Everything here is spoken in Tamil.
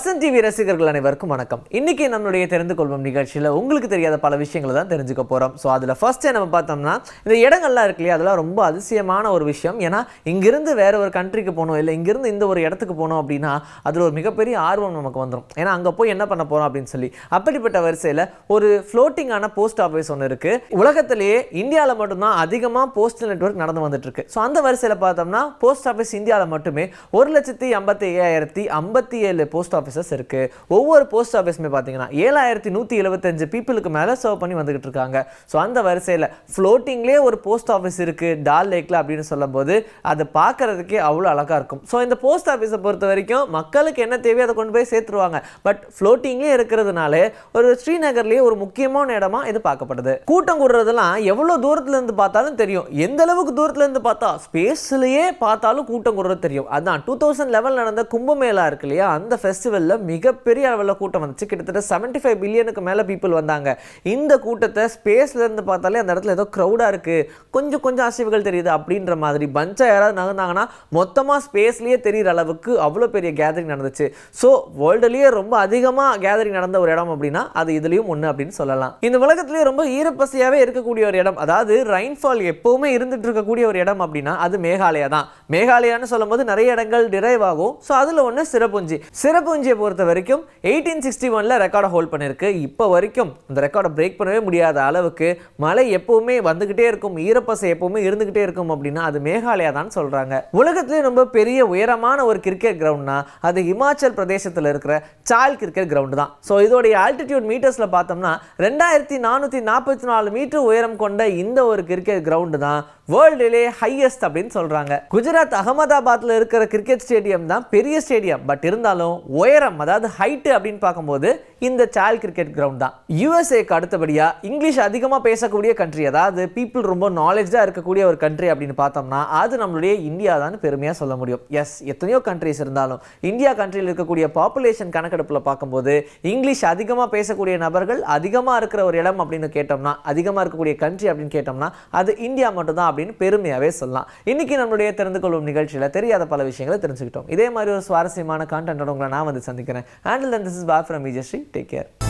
வசந்த் டிவி ரசிகர்கள் அனைவருக்கும் வணக்கம். இன்னைக்கு நம்மளுடைய தெரிந்து கொள்வோம் நிகழ்ச்சியில் உங்களுக்கு தெரியாத பல விஷயங்களை தான் தெரிஞ்சுக்க போகிறோம் ஸோ அதில் ஃபர்ஸ்டே நம்ம பார்த்தோம்னா இந்த இடங்கள்லாம் இருக்கு இல்லையா? அதெல்லாம் ரொம்ப அதிசயமான ஒரு விஷயம். ஏன்னா இங்கிருந்து வேற ஒரு கண்ட்ரிக்கு போகணும் இல்லை இங்கிருந்து இந்த ஒரு இடத்துக்கு போகணும் அப்படின்னா அதில் ஒரு மிகப்பெரிய ஆர்வம் நமக்கு வந்துடும் ஏன்னா அங்கே போய் என்ன பண்ண போகிறோம் அப்படின்னு சொல்லி அப்படிப்பட்ட வரிசையில் ஒரு ஃப்ளோட்டிங்கான போஸ்ட் ஆஃபீஸ் ஒன்று இருக்கு. உலகத்திலேயே இந்தியாவில் மட்டும்தான் அதிகமாக போஸ்டல் நெட்வொர்க் நடந்து வந்துட்டு இருக்கு ஸோ அந்த வரிசையில் பார்த்தோம்னா போஸ்ட் ஆஃபீஸ் இந்தியாவில் மட்டுமே ஒரு லட்சத்தி ஐம்பத்தி ஐயாயிரத்தி ஐம்பத்தி ஏழு போஸ்ட் ஆஃபீஸ் ஆஃபீஸஸ் இருக்குது ஒவ்வொரு போஸ்ட் ஆஃபீஸுமே பார்த்தீங்கன்னா ஏழாயிரத்தி நூற்றி எழுபத்தஞ்சு பீப்புளுக்கு மேலே சர்வ் பண்ணி வந்துக்கிட்டு இருக்காங்க. ஸோ அந்த வரிசையில் ஃப்ளோட்டிங்லேயே ஒரு போஸ்ட் ஆஃபீஸ் இருக்கு டால் லேக்கில் அப்படின்னு சொல்லும்போது அதை பார்க்குறதுக்கே அவ்வளோ அழகாக இருக்கும். ஸோ இந்த போஸ்ட் ஆஃபீஸை பொறுத்த வரைக்கும் மக்களுக்கு என்ன தேவையோ அதை கொண்டு போய் சேர்த்துருவாங்க. பட் ஃப்ளோட்டிங்லேயே இருக்கிறதுனால ஒரு ஸ்ரீநகர்லேயே ஒரு முக்கியமான இடமா இது பார்க்கப்படுது. கூட்டம் கூடுறதெல்லாம் எவ்வளோ தூரத்துல இருந்து பார்த்தாலும் தெரியும். எந்த அளவுக்கு தூரத்துல இருந்து பார்த்தா ஸ்பேஸ்லயே பார்த்தாலும் கூட்டம் கூடுறது தெரியும். அதான் டூ தௌசண்ட் லெவல் நடந்த கும்பமேளா இருக்கு இல்லையா? அந்த ஃபெஸ்டிவலில் மிகப்பெரிய அளவில் கூட்டம் வந்துச்சு. கிட்டத்தட்ட செவன்ட்டி ஃபைவ் பில்லியனுக்கு மேலே பீப்புள் வந்தாங்க. இந்த கூட்டத்தை ஸ்பேஸ்ல இருந்து பார்த்தாலே அந்த இடத்துல ஏதோ க்ரௌடாக இருக்குது கொஞ்சம் கொஞ்சம் அசைவுகள் தெரியுது அப்படின்ற மாதிரி. பஞ்சா யாராவது நகர்ந்தாங்கன்னா மொத்தமாக ஸ்பேஸ்லேயே தெரியிற அளவுக்கு அவ்வளோ பெரிய கேதரிங் நடந்துச்சு. ஸோ வேர்ல்டுலேயே ரொம்ப அதிகமாக கேதரிங் நடந்த ஒரு இடம் அப்படின்னா அது இதுலேயும் ஒன்று அப்படின்னு சொல்லலாம். இந்த உலகத்திலேயே ரொம்ப ஈரப்பசியாகவே இருக்கக்கூடிய ஒரு இடம் அதாவது ரெயின்ஃபால் எப்பவுமே இருந்துட்டு இருக்கக்கூடிய ஒரு இடம் அப்படின்னா அது மேகாலயா தான். மேகாலயான்னு சொல்லும்போது நிறைய இடங்கள் டிரைவ் ஆகும். ஸோ அதில் ஒன்று சிறப்புஞ்சி சிறப்புஞ்சியை பொறுத்த வரைக்கும் எயிட்டீன் சிக்ஸ்டி ஒனில் ரெக்கார்டை ஹோல்ட் பண்ணியிருக்கு. இப்போ வரைக்கும் அந்த ரெக்கார்டை பிரேக் பண்ணவே முடியாத அளவுக்கு மழை எப்பவுமே வந்துக்கிட்டே இருக்கும். ஈரப்பசை எப்பவுமே இருந்துக்கிட்டே இருக்கும் அப்படின்னா அது மேகாலயா தான் சொல்கிறாங்க உலகத்திலே ரொம்ப பெரிய உயரமான ஒரு கிரிக்கெட் கிரவுண்ட்னா அது இமாச்சல் பிரதேசத்தில் இருக்கிற சால் கிரிக்கெட் கிரவுண்டு தான். ஸோ இதோடைய ஆல்டிடியூட் மீட்டர்ஸில் பார்த்தோம்னா ரெண்டாயிரத்தி நானூற்றி நாற்பத்தி நாலு மீட்டர் உயரம் கொண்ட இந்த ஒரு கிரிக்கெட் கிரவுண்டு தான் வேர்ல்டுலே ஹையஸ்ட் அப்படின்னு சொல்கிறாங்க குஜராத் அகமதாபாத்தில் இருக்கிற கிரிக்கெட் ஸ்டேடியம் தான் பெரிய ஸ்டேடியம் பட் இருந்தாலும் உயரம் அதாவது ஹைட்டு அப்படின்னு பார்க்கும்போது இந்த சால் கிரிக்கெட் கிரவுண்ட் தான். யூஎஸ்ஏக்கு அடுத்தபடியாக இங்கிலீஷ் அதிகமாக பேசக்கூடிய கண்ட்ரி அதாவது பீப்புள் ரொம்ப நாலேஜாக இருக்கக்கூடிய ஒரு கண்ட்ரி அப்படின்னு பார்த்தோம்னா அது நம்மளுடைய இந்தியா தான் பெருமையாக சொல்ல முடியும். எஸ் எத்தனையோ கண்ட்ரிஸ் இருந்தாலும் இந்தியா கண்ட்ரியில் இருக்கக்கூடிய பாப்புலேஷன் கணக்கெடுப்பில் பார்க்கும்போது இங்கிலீஷ் அதிகமாக பேசக்கூடிய நபர்கள் அதிகமாக இருக்கிற ஒரு இடம் அப்படின்னு கேட்டோம்னா அதிகமாக இருக்கக்கூடிய கண்ட்ரி அப்படின்னு கேட்டோம்னா அது இந்தியா மட்டும்தான் அப்படின்னு பெருமையாகவே சொல்லலாம். இன்றைக்கி நம்மளுடைய தெரிந்து கொள்ளும் நிகழ்ச்சியில் தெரியாத பல விஷயங்களை தெரிஞ்சுக்கிட்டோம். இதே மாதிரி ஒரு சுவாரஸ்யமான கான்டென்ட்டோட உங்களை நான் வந்து சந்திக்கிறேன். ஹேண்டில் திஸ் இஸ் பா ஃப்ரம் விஜயஸ்ரீ take care.